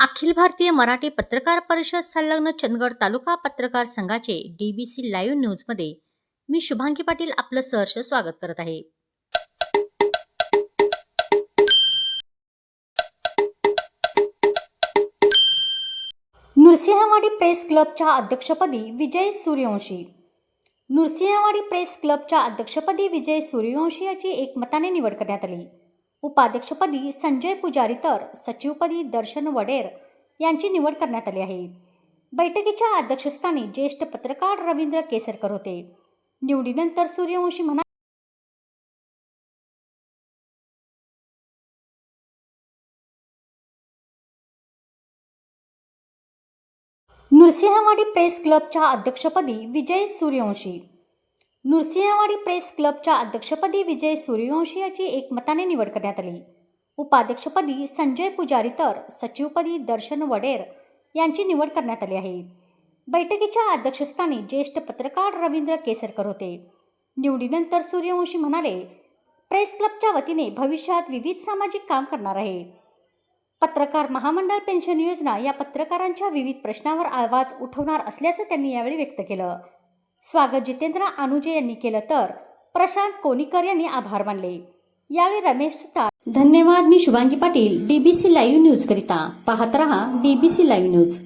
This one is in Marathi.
अखिल भारतीय मराठी पत्रकार परिषद संलग्न चंदगड तालुका पत्रकार संघाचे डीबीसी लाईव्ह न्यूजमध्ये मी शुभांगी पाटील आपलं सहर्ष स्वागत करत आहे. नृसिंहवाडी प्रेस क्लबच्या अध्यक्षपदी विजय सूर्यवंशी. नृसिंहवाडी प्रेस क्लबच्या अध्यक्षपदी विजय सूर्यवंशी याची एकमताने निवड करण्यात आली. उपाध्यक्षपदी संजय पुजारी तर सचिवपदी दर्शन वडेर यांची निवड करण्यात आली आहे. बैठकीच्या अध्यक्षस्थानी ज्येष्ठ पत्रकार रवींद्र केसरकर होते. निवडीनंतर सूर्यवंशी म्हणा नृसिंहवाडी प्रेस क्लबच्या अध्यक्षपदी विजय सूर्यवंशी नृसिंहवाडी प्रेस क्लबच्या अध्यक्षपदी विजय सूर्यवंशी याची एकमताने निवड करण्यात आली. उपाध्यक्षपदी संजय पुजारी तर सचिवपदी दर्शन वडेर यांची निवड करण्यात आली आहे. बैठकीच्या अध्यक्षस्थानी ज्येष्ठ पत्रकार रवींद्र केसरकर होते. निवडीनंतर सूर्यवंशी म्हणाले प्रेस क्लबच्या वतीने भविष्यात विविध सामाजिक काम करणार आहे. पत्रकार महामंडळ पेन्शन योजना या पत्रकारांच्या विविध प्रश्नावर आवाज उठवणार असल्याचं त्यांनी यावेळी व्यक्त केलं. स्वागत जितेंद्र अनुजे यांनी केलं तर प्रशांत कोणीकर यांनी आभार मानले. यावेळी रमेश सुतार. धन्यवाद मी Shubhangi Patil DBC live news करिता. पाहत रहा डीबीसी लाईव्ह न्यूज